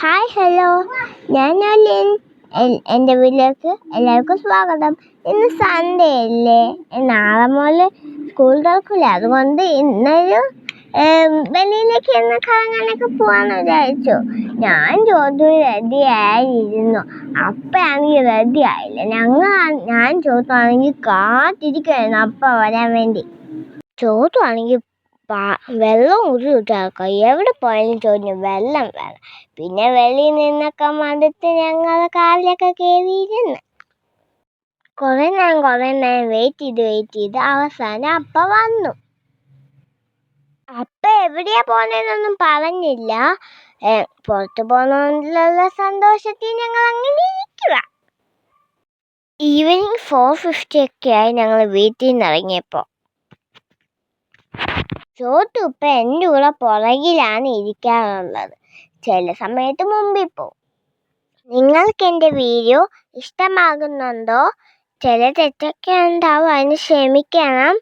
Hi hello ഞാൻ അലിൻ എന്റെ വീട്ടിലേക്ക് എല്ലാവർക്കും സ്വാഗതം. ഇന്ന് സൺഡേ അല്ലേ? നാളെ മുതൽ സ്കൂൾ തുറക്കില്ല അതുകൊണ്ട് ഇന്നൊരു വെളിയിലേക്ക് ഇന്ന് കറങ്ങാനൊക്കെ പോകാമെന്ന് വിചാരിച്ചു. ഞാൻ ചോദിച്ചു റെഡി ആയിരുന്നു അപ്പയാണെങ്കിൽ റെഡി ആയില്ല? ഞങ്ങൾ ഞാൻ ചോദിച്ചാണെങ്കിൽ കാത്തിരിക്കുമായിരുന്നു അപ്പ വരാൻ വേണ്ടി. ചോദിച്ചാണെങ്കിൽ വെള്ളം കുടിച്ചിട്ട് ആൾക്കാർ എവിടെ പോയാലും ചോദിക്കും വെള്ളം വേണം. പിന്നെ വെളിയിൽ നിന്നൊക്കെ മടുത്ത് ഞങ്ങൾ കാറിലൊക്കെ കയറിയിരുന്ന് കുറേ നേരം കുറേ നേരം വെയിറ്റ് ചെയ്ത് വെയിറ്റ് ചെയ്ത് അവസാനം അപ്പ വന്നു. അപ്പ എവിടെയാ പോണേന്നൊന്നും പറഞ്ഞില്ല. പുറത്ത് പോകുന്നതിലുള്ള സന്തോഷത്തിൽ ഞങ്ങൾ അങ്ങനെ ഇരിക്കുക ഈവനിങ് ഫോർ ഫിഫ്റ്റി ഒക്കെ ആയി ഞങ്ങൾ വീട്ടിൽ നിന്ന് ഇറങ്ങിയപ്പോൾ ചോട്ടു ഇപ്പം എന്റെ കൂടെ പുറകിലാണ് ഇരിക്കാറുള്ളത് ചില സമയത്ത് മുമ്പിൽ പോവും നിങ്ങൾക്ക് എന്റെ വീഡിയോ ഇഷ്ടമാകുന്നുണ്ടോ? ചില തെറ്റൊക്കെ ഉണ്ടാവും. അതിന് ക്ഷമിക്കണം.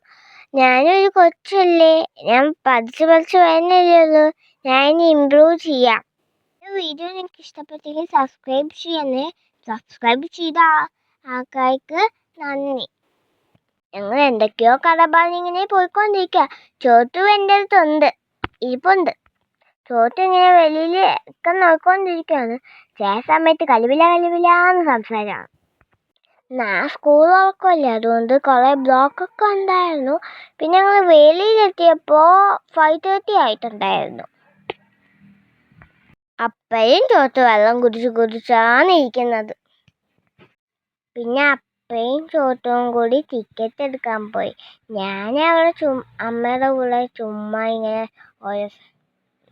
ഞാനൊരു കൊച്ചല്ലേ. ഞാൻ പഠിച്ച് പഠിച്ച് വരുന്നല്ലേ ഉള്ളൂ. ഞാൻ ഇനി ഇമ്പ്രൂവ് ചെയ്യാം. വീഡിയോ നിങ്ങൾക്ക് ഇഷ്ടപ്പെട്ടെങ്കിൽ സബ്സ്ക്രൈബ് ചെയ്യണേ. സബ്സ്ക്രൈബ് ചെയ്ത ആൾക്കാർക്ക് നന്ദി. ഞങ്ങൾ എന്തൊക്കെയോ കഥ പറഞ്ഞിങ്ങനെ പോയിക്കൊണ്ടിരിക്കുക ചോട്ടു എന്റെ അടുത്തുണ്ട്. ഇരിപ്പുണ്ട്. ചോട്ടു ഇങ്ങനെ വെളിയിൽ ഒക്കെ നോക്കിക്കൊണ്ടിരിക്കുകയാണ് ചില സമയത്ത് കലിവില കലിവിലാന്ന് സംസാരമാണ് ഞാൻ സ്കൂൾ തുറക്കുമല്ലേ അതുകൊണ്ട് കുറേ ബ്ലോക്കൊക്കെ ഉണ്ടായിരുന്നു. പിന്നെ ഞങ്ങൾ വെളിയിലെത്തിയപ്പോൾ ഫൈവ് തേർട്ടി ആയിട്ടുണ്ടായിരുന്നു. അപ്പയും ചോത്ത് വെള്ളം കുടിച്ച് കുടിച്ചാണ് ഇരിക്കുന്നത്. പിന്നെ അപ്പയും ചോട്ടവും കൂടി ടിക്കറ്റ് എടുക്കാൻ പോയി. ഞാൻ അവിടെ ചു അമ്മയുടെ കൂടെ ചുമ്മാ ഇങ്ങനെ ഓരോ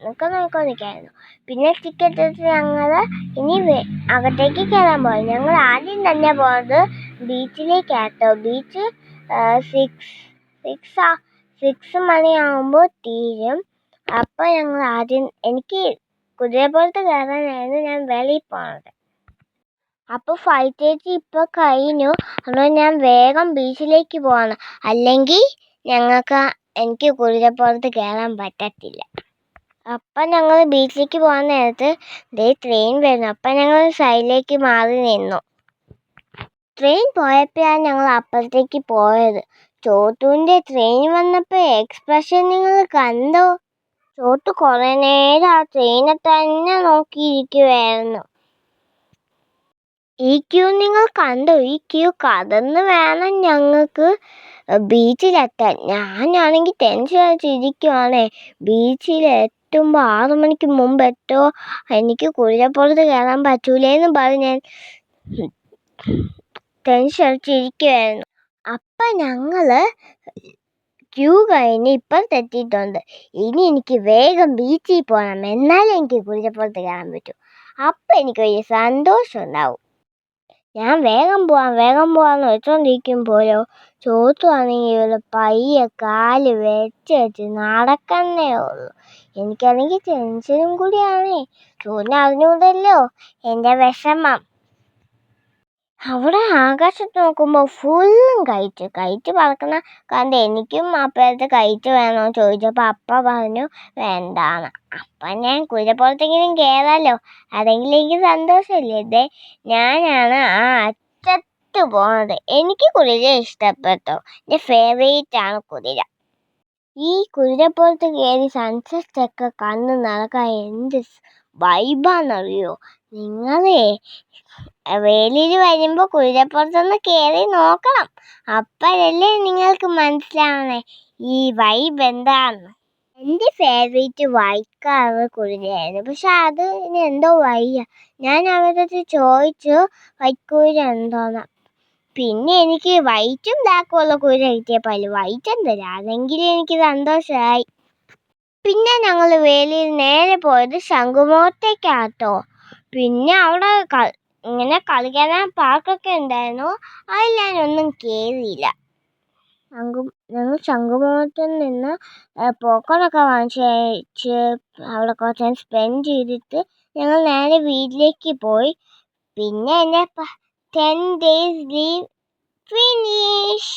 ഒക്കെ നോക്കിക്കൊണ്ടിരിക്കുകയായിരുന്നു. പിന്നെ ടിക്കറ്റ് എടുത്ത് ഞങ്ങൾ ഇനി അകത്തേക്ക് കയറാൻ പോയി. ഞങ്ങൾ ആദ്യം തന്നെ പോയത് ബീച്ചിലേക്കാട്ടോ. ബീച്ച് സിക്സ് സിക്സ് ആ സിക്സ് മണിയാകുമ്പോൾ തീരും. അപ്പോൾ ഞങ്ങൾ ആദ്യം എനിക്ക് കുതിരപ്പുറത്ത് കയറാനായിരുന്നു ഞാൻ വെളിയിൽ പോണത്. അപ്പോൾ ഫൈവ് തേർട്ടി ഇപ്പോൾ കഴിഞ്ഞു. അതുകൊണ്ട് ഞാൻ വേഗം ബീച്ചിലേക്ക് പോവാണ് അല്ലെങ്കിൽ ഞങ്ങൾക്ക് എനിക്ക് കുതിരപ്പുറത്ത് കയറാൻ പറ്റത്തില്ല. അപ്പം ഞങ്ങൾ ബീച്ചിലേക്ക് പോകാൻ നേരത്ത് ദേ ട്രെയിൻ വരുന്നു. അപ്പം ഞങ്ങൾ സൈഡിലേക്ക് മാറി നിന്നു. ട്രെയിൻ പോയപ്പോഴാണ് ഞങ്ങൾ അപ്പുറത്തേക്ക് പോയത്. ചോട്ടുവിന്റെ ട്രെയിൻ വന്നപ്പോൾ എക്സ്പ്രഷൻ നിങ്ങൾ കണ്ടോ? ചോട്ടു കുറേ നേരം ആ ട്രെയിനെ തന്നെ നോക്കിയിരിക്കുമായിരുന്നു ഈ ക്യൂ നിങ്ങൾ കണ്ടോ? ഈ ക്യൂ കടന്ന് വേണം ഞങ്ങൾക്ക് ബീച്ചിലെത്താൻ ഞാനാണെങ്കിൽ ടെൻഷൻ അടിച്ചിരിക്കുവാണേ ബീച്ചിലെത്തുമ്പോൾ ആറു മണിക്ക് മുമ്പ് എത്തോ? എനിക്ക് കുതിരപ്പുറത്ത് കയറാൻ പറ്റൂലേന്ന് പറഞ്ഞ് ഞാൻ ടെൻഷൻ അടിച്ചിരിക്കുവായിരുന്നു അപ്പം ഞങ്ങൾ ക്യൂ കഴിഞ്ഞ് ഇപ്പുറത്തെത്തിയിട്ടുണ്ട്. ഇനി എനിക്ക് വേഗം ബീച്ചിൽ പോകണം എന്നാലേ എനിക്ക് കുതിരപ്പുറത്ത് കയറാൻ പറ്റൂ. അപ്പം എനിക്ക് വലിയ സന്തോഷം ഉണ്ടാവും ഞാൻ വേഗം പോവാം വേഗം പോവാന്ന് വെച്ചോണ്ടിരിക്കുമ്പോഴോ ചോത്തുവാണെങ്കിൽ പയ്യെ കാൽ വെച്ച് വെച്ച് നടക്കുന്നേ ഉള്ളൂ. എനിക്കാണെങ്കിൽ ടെൻഷനും കൂടിയാണേ. ചോറിന് അറിഞ്ഞൂടല്ലോ. എന്റെ വിഷമം. അവിടെ ആകാശത്ത് നോക്കുമ്പോൾ ഫുള്ളും കയറ്റ് കയറ്റ് പറക്കുന്ന കണ്ട് എനിക്കും അപ്പോഴത്തെ കയറ്റ് വേണമെന്ന് ചോദിച്ചപ്പോൾ അപ്പ പറഞ്ഞു വേണ്ടാന്ന്. അപ്പം ഞാൻ കുതിരപ്പുറത്തെങ്കിലും കയറാമല്ലോ അതെങ്കിലും എനിക്ക് സന്തോഷമില്ലേ. ഇതേ ഞാനാണ് ആ അറ്റത്ത് പോണത്. എനിക്ക് കുതിര ഇഷ്ടപ്പെട്ടു. എന്റെ ഫേവറേറ്റ് ആണ് കുതിര. ഈ കുതിരപ്പുറത്ത് കയറി സൺസെറ്റ് ഒക്കെ കണ്ണ് നടക്കാൻ എന്ത് വൈബാണെന്നറിയോ നിങ്ങളെ വെളിയിൽ വരുമ്പോൾ കുതിരപ്പുറത്തൊന്ന് കയറി നോക്കണം. അപ്പോഴല്ലേ നിങ്ങൾക്ക് മനസ്സിലാവണേ ഈ വൈബ് എന്താണെന്ന് എന്റെ ഫേവറേറ്റ് വൈറ്റ് കുതിരയായിരുന്നു. പക്ഷെ അത് ഇനി എന്തോ വയ്യ. ഞാൻ അവരത് ചോദിച്ചു വൈറ്റ് കുതിര എന്തോന്ന്? പിന്നെ എനിക്ക് വൈറ്റും ബ്ലാക്കും കുതിര കിട്ടിയപ്പോൾ വൈറ്റ് എന്തരാ അതെങ്കിലും എനിക്ക് സന്തോഷമായി പിന്നെ ഞങ്ങൾ വേലിയിൽ നേരെ പോയത് ശംഖുമുഖത്തേക്കാട്ടോ. പിന്നെ അവിടെ ഇങ്ങനെ കളിക്കാൻ പാർക്കൊക്കെ ഉണ്ടായിരുന്നു. അതിൽ ഞാനൊന്നും കയറിയില്ല ശംഖു ഞങ്ങൾ ശംഖുമുഖത്തിൽ നിന്ന് പോക്കറൊക്കെ വാങ്ങിച്ച് അവിടെ കുറച്ച് നേരം സ്പെൻഡ് ചെയ്തിട്ട് ഞങ്ങൾ നേരെ വീട്ടിലേക്ക് പോയി. പിന്നെ എന്റെ ടെൻ ഡേയ്സ് ലീവ് ഫിനിഷ്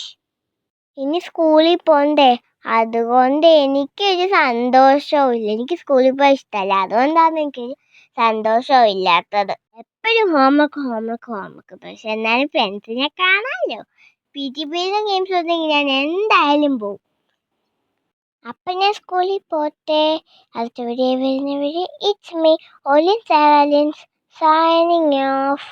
ഇനി സ്കൂളിൽ പോകണ്ടേ അതുകൊണ്ട് എനിക്കൊരു സന്തോഷവും ഇല്ല എനിക്ക് സ്കൂളിൽ പോകാൻ ഇഷ്ടമല്ല. അതുകൊണ്ടാണ് എനിക്കൊരു സന്തോഷവും ഇല്ലാത്തത് എപ്പോഴും ഹോംവർക്ക് ഹോംവർക്ക് ഹോംവർക്ക് പക്ഷെ എന്നാലും ഫ്രണ്ട്സിനെ കാണാമല്ലോ പി ടി പീരിയഡും ഗെയിംസ് ഉണ്ടെങ്കിൽ ഞാൻ എന്തായാലും പോകും അപ്പം ഞാൻ സ്കൂളിൽ പോട്ടെ. അടുത്ത വരുന്നവരെ ഇറ്റ്സ് മീ ഒലിൻ സാലിൻസ് സൈനിങ് ഓഫ്